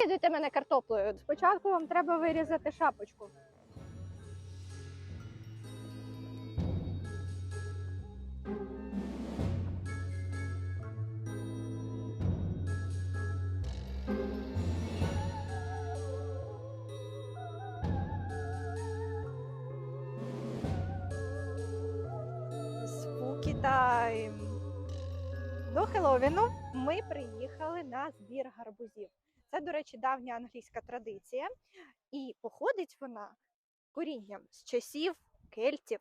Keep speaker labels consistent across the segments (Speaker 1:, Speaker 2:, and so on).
Speaker 1: Їдете мене картоплею. Спочатку вам треба вирізати шапочку. Спукі тайм. До Хеловіну ми приїхали на збір гарбузів. Це, до речі, давня англійська традиція, і походить вона корінням з часів кельтів.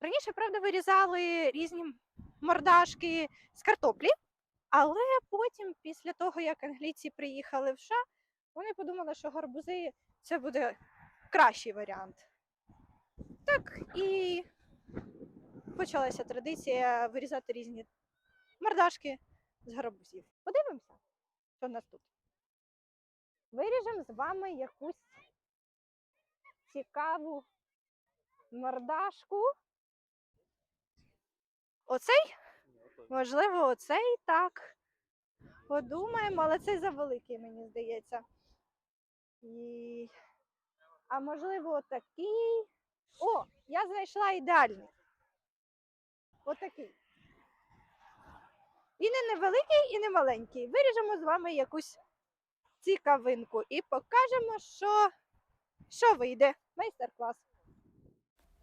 Speaker 1: Раніше, правда, вирізали різні мордашки з картоплі, але потім, після того, як англійці приїхали в США, вони подумали, що гарбузи це буде кращий варіант. Так і почалася традиція вирізати різні мордашки з гарбузів. Подивимося, що в нас тут. Виріжемо з вами якусь цікаву мордашку. Оцей? Можливо, оцей так. Подумаємо, але цей завеликий, мені здається. І... А можливо, отакий. О, я знайшла ідеальний. Отакий. І не невеликий, і не маленький. Виріжемо з вами якусь цікавинку і покажемо, що, що вийде. Майстер-клас.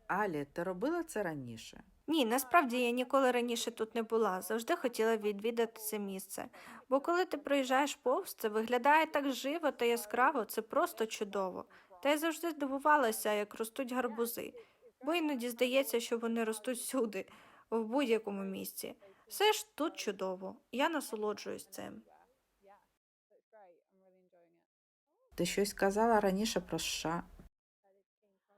Speaker 2: Алі, ти робила це раніше?
Speaker 3: Ні, насправді я ніколи раніше тут не була. Завжди хотіла відвідати це місце. Бо коли ти проїжджаєш повз, це виглядає так живо та яскраво, це просто чудово. Та я завжди здивувалася, як ростуть гарбузи, бо іноді здається, що вони ростуть всюди, в будь-якому місці. Все ж тут чудово. Я насолоджуюсь цим.
Speaker 2: Ти щось казала раніше про США.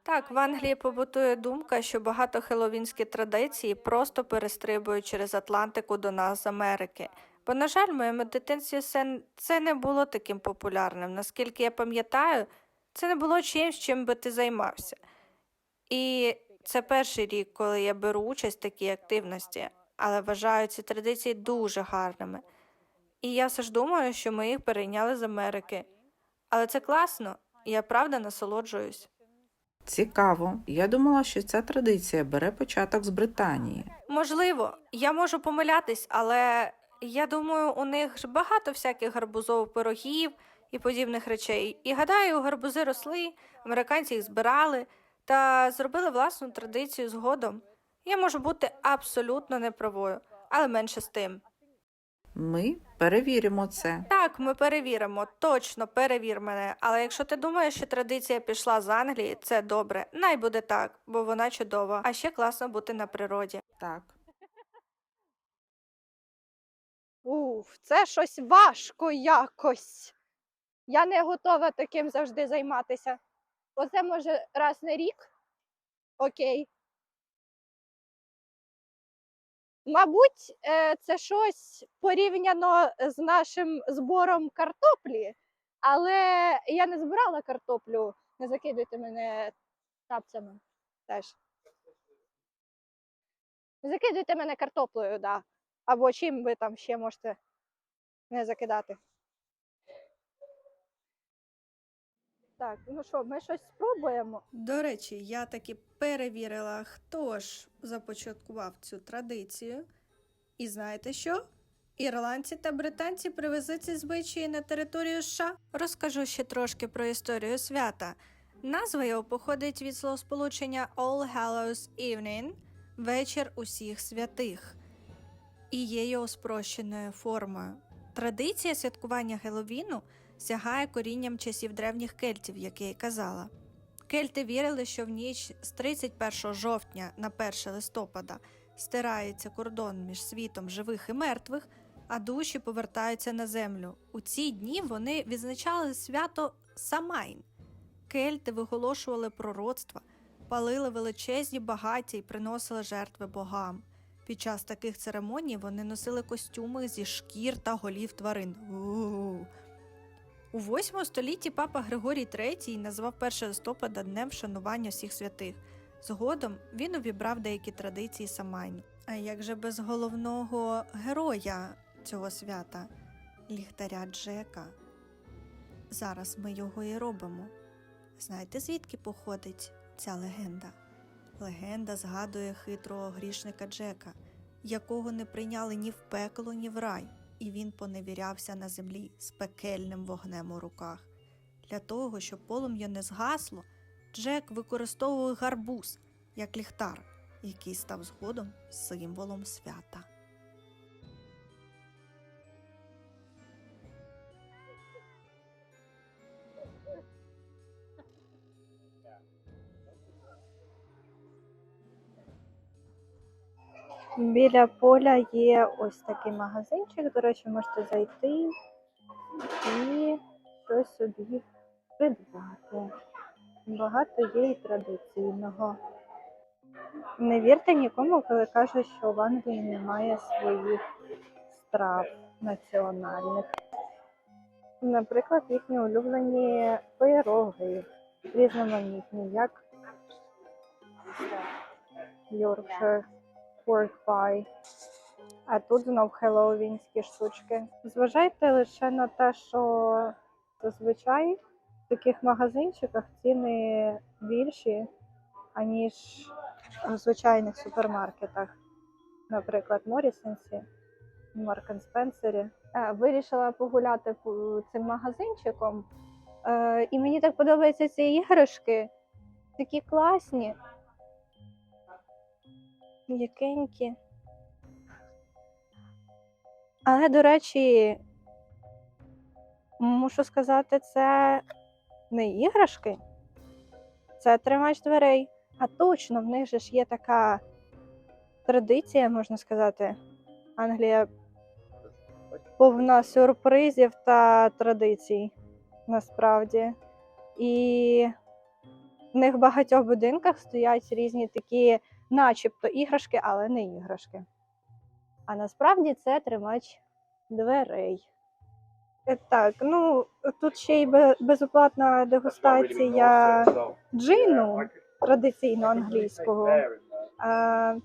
Speaker 3: Так, в Англії побутує думка, що багато хеловінські традиції просто перестрибують через Атлантику до нас з Америки. Бо, на жаль, в моєму дитинстві це, не було таким популярним. Наскільки я пам'ятаю, це не було чимсь, чим би ти займався. І це перший рік, коли я беру участь в такій активності, але вважаю ці традиції дуже гарними. І я все ж думаю, що ми їх перейняли з Америки. Але це класно, і я правда насолоджуюсь.
Speaker 2: Цікаво. Я думала, що ця традиція бере початок з Британії.
Speaker 3: Можливо, я можу помилятись, але я думаю, у них ж багато всяких гарбузових пирогів і подібних речей. І гадаю, гарбузи росли, американці їх збирали та зробили власну традицію згодом. Я можу бути абсолютно неправою, але менше з тим.
Speaker 2: Ми перевіримо це.
Speaker 3: Так, ми перевіримо, точно перевір мене. Але якщо ти думаєш, що традиція пішла з Англії, це добре. Най буде так, бо вона чудова. А ще класно бути на природі.
Speaker 2: Так.
Speaker 1: Уф, це щось важко якось. Я не готова таким завжди займатися. Оце може раз на рік. Окей. Мабуть, е, це щось порівняно з нашим збором картоплі, але я не збирала картоплю. Не закидуйте мене тапцями теж. Не закидуйте мене картоплею, да. Або чим ви там ще можете не закидати. Так, ну що, ми щось спробуємо.
Speaker 3: До речі, я таки перевірила, хто ж започаткував цю традицію. І знаєте що? Ірландці та британці привезли ці звичаї на територію США. Розкажу ще трошки про історію свята. Назва його походить від словосполучення All Hallows Evening вечір усіх святих і є його спрощеною формою. Традиція святкування Геловіну сягає корінням часів древніх кельтів, як я й казала. Кельти вірили, що в ніч з 31 жовтня на 1 листопада стирається кордон між світом живих і мертвих, а душі повертаються на землю. У ці дні вони відзначали свято Самайн. Кельти виголошували пророцтва, палили величезні багаття і приносили жертви богам. Під час таких церемоній вони носили костюми зі шкір та голів тварин. У-у-у. У 8 столітті папа Григорій III назвав 1 листопада днем вшанування всіх святих. Згодом він увібрав деякі традиції Самайну. А як же без головного героя цього свята ліхтаря Джека. Зараз ми його і робимо. Знаєте, звідки походить ця легенда? Легенда згадує хитрого грішника Джека, якого не прийняли ні в пекло, ні в рай, і він поневірявся на землі з пекельним вогнем у руках. Для того, щоб полум'я не згасло, Джек використовував гарбуз як ліхтар, який став згодом символом свята.
Speaker 1: Біля поля є ось такий магазинчик. До речі, можете зайти і щось собі придбати. Багато є і традиційного. Не вірте нікому, коли кажуть, що в Англії немає своїх страв національних. Наприклад, їхні улюблені пироги, різноманітні, як Yorkshire pork pie. А тут знов хеллоуінські штучки. Зважайте лише на те, що зазвичай в таких магазинчиках ціни більші, аніж в звичайних супермаркетах. Наприклад, Морісенсі, Марк Спенсері. Вирішила погуляти цим магазинчиком. Е, І мені так подобаються ці іграшки. Такі класні. М'якенькі. Але, до речі, мушу сказати, це не іграшки, це тримач дверей. А точно, в них же ж є така традиція, можна сказати. Англія повна сюрпризів та традицій, насправді. І в них в багатьох будинках стоять різні такі начебто іграшки, але не іграшки. А насправді це тримач дверей. Е, Так, ну тут ще й безоплатна дегустація джину традиційно англійського. Е,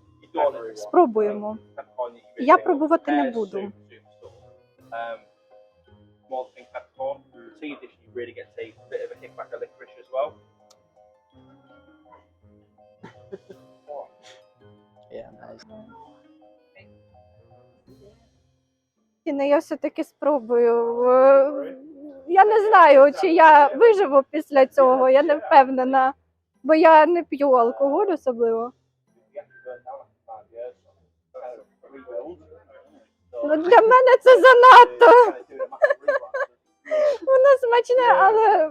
Speaker 1: Спробуємо. Я пробувати не буду.
Speaker 4: Yeah, nice.
Speaker 1: Не я все-таки спробую. Е, Я не знаю, чи я виживу після цього, я не впевнена, бо я не п'ю алкоголь особливо. Ну, для мене це занадто. Воно смачне, але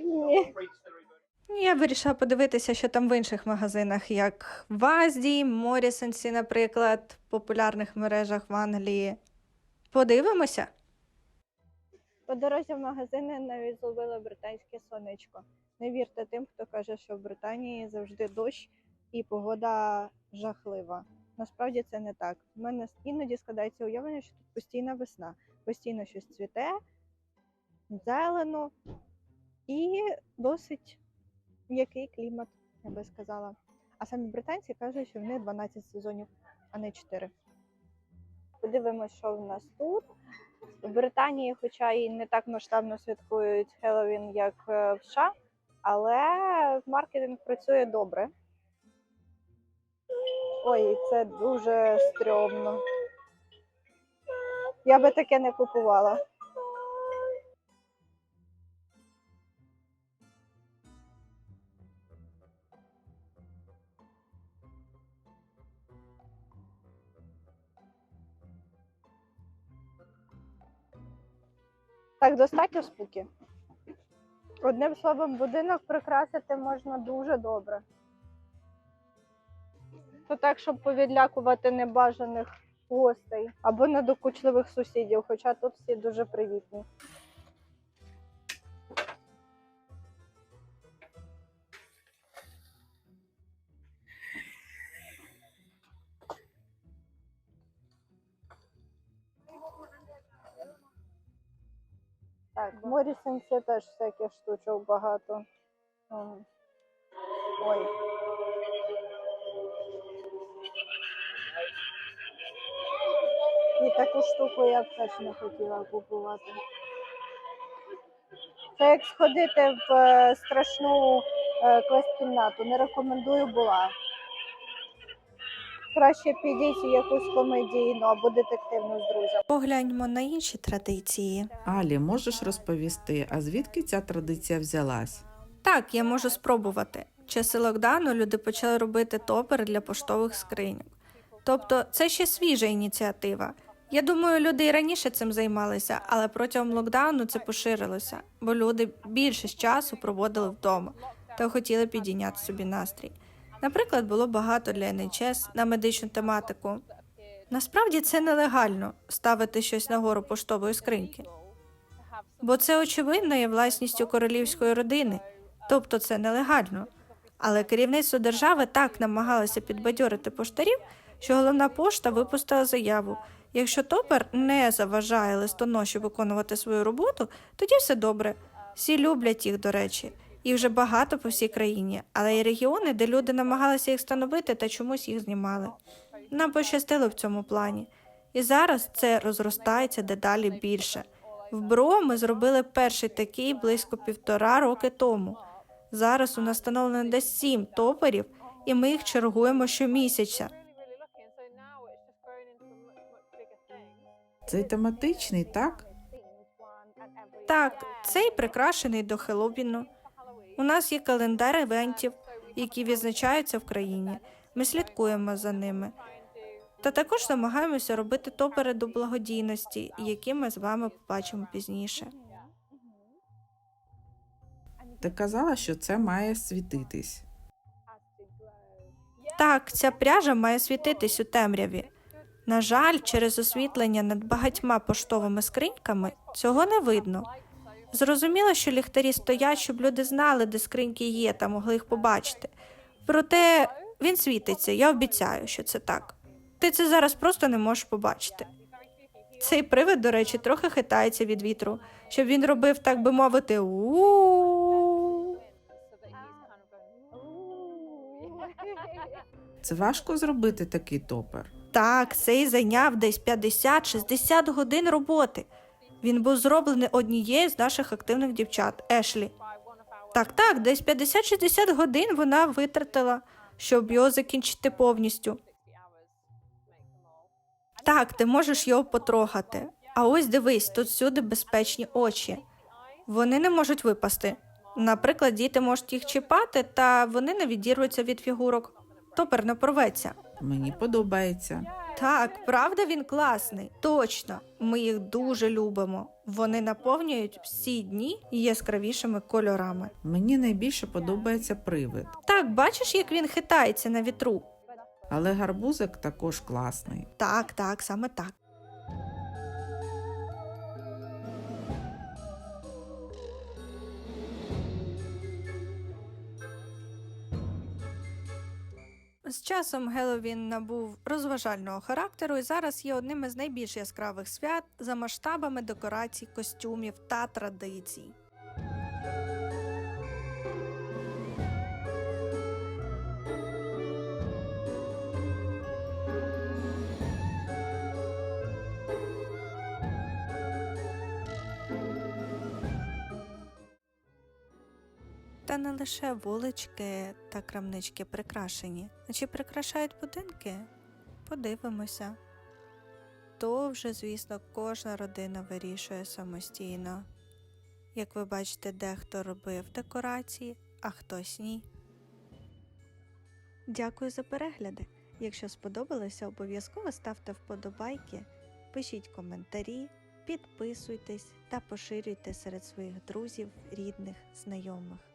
Speaker 1: ні.
Speaker 3: Я вирішила подивитися, що там в інших магазинах, як в Азді, Морісенсі, наприклад, в популярних мережах в Англії. Подивимося.
Speaker 1: По дорозі в магазини навіть зловили британське сонечко. Не вірте тим, хто каже, що в Британії завжди дощ і погода жахлива. Насправді це не так. У мене іноді складається уявлення, що тут постійна весна, постійно щось цвіте, зелено і досить м'який клімат, я би сказала. А самі британці кажуть, що в них 12 сезонів, а не 4. Подивимось, що в нас тут. В Британії, хоча і не так масштабно святкують Хеллоуін, як е, в США, але маркетинг працює добре. Ой, це дуже стрьомно. Я би таке не купувала. Так, достатньо спуки. Одним словом, будинок прикрасити можна дуже добре. То так, щоб повідлякувати небажаних гостей або недокучливих сусідів, хоча тут всі дуже привітні. Так, в Морісенсі теж всяких штучок багато. Ой. І Таку штуку я б точно хотіла купувати. Це як сходити в е, страшну е, квест-кімнату. Не рекомендую була. Краще підіть у якусь комедійну або детективну з друзями.
Speaker 3: Погляньмо на інші традиції.
Speaker 2: Алі, можеш розповісти, а звідки ця традиція взялась?
Speaker 3: Так, я можу спробувати. Часи локдауну люди почали робити топери для поштових скриньок. Тобто це ще свіжа ініціатива. Я думаю, люди і раніше цим займалися, але протягом локдауну це поширилося, бо люди більшість часу проводили вдома та хотіли підійняти собі настрій. Наприклад, було багато для NHS на медичну тематику. Насправді це нелегально ставити щось нагору поштової скриньки, бо це очевидно є власністю королівської родини, тобто це нелегально. Але керівництво держави так намагалося підбадьорити поштарів, що головна пошта випустила заяву. Якщо топер не заважає листоноші виконувати свою роботу, тоді все добре. Всі люблять їх, до речі, їх вже багато по всій країні, але є регіони, де люди намагалися їх встановити та чомусь їх знімали. Нам пощастило в цьому плані. І зараз це розростається дедалі більше. В БРО ми зробили перший такий близько півтора роки тому. Зараз у нас встановлено десь сім топерів, і ми їх чергуємо щомісяця.
Speaker 2: Цей тематичний, так?
Speaker 3: Так, цей прикрашений до Хеллоуіну. У нас є календар івентів, які відзначаються в країні. Ми слідкуємо за ними. Та також намагаємося робити топери до благодійності, які ми з вами побачимо пізніше.
Speaker 2: Ти казала, що це має світитись.
Speaker 3: Так, ця пряжа має світитись у темряві. На жаль, через освітлення над багатьма поштовими скриньками цього не видно. Зрозуміло, що ліхтарі стоять, щоб люди знали, де скриньки є та могли їх побачити. Проте він світиться, я обіцяю, що це так. Ти це зараз просто не можеш побачити. Цей привид, до речі, трохи хитається від вітру, щоб він робив, так би мовити, у.
Speaker 2: Це важко зробити такий топер.
Speaker 3: Так, цей зайняв десь 50-60 годин роботи. Він був зроблений однією з наших активних дівчат Ешлі. Так, так, десь 50-60 годин вона витратила, щоб його закінчити повністю. Так, ти можеш його потрогати. А ось дивись, тут всюди безпечні очі. Вони не можуть випасти. Наприклад, діти можуть їх чіпати, та вони не відірвуться від фігурок. Топер не порветься.
Speaker 2: Мені подобається.
Speaker 3: Так, правда, він класний. Точно, ми їх дуже любимо. Вони наповнюють всі дні яскравішими кольорами.
Speaker 2: Мені найбільше подобається привид,
Speaker 3: Так, бачиш, як він хитається на вітру?
Speaker 2: але гарбузик також класний.
Speaker 3: Так, так, саме так. З часом Геловін набув розважального характеру і зараз є одним із найбільш яскравих свят за масштабами декорацій, костюмів та традицій. Не лише вулички та крамнички прикрашені. А чи прикрашають будинки? Подивимося. То вже, звісно, кожна родина вирішує самостійно. Як ви бачите, дехто робив декорації, а хтось ні. Дякую за перегляди. Якщо сподобалося, обов'язково ставте вподобайки, пишіть коментарі, підписуйтесь та поширюйте серед своїх друзів, рідних, знайомих.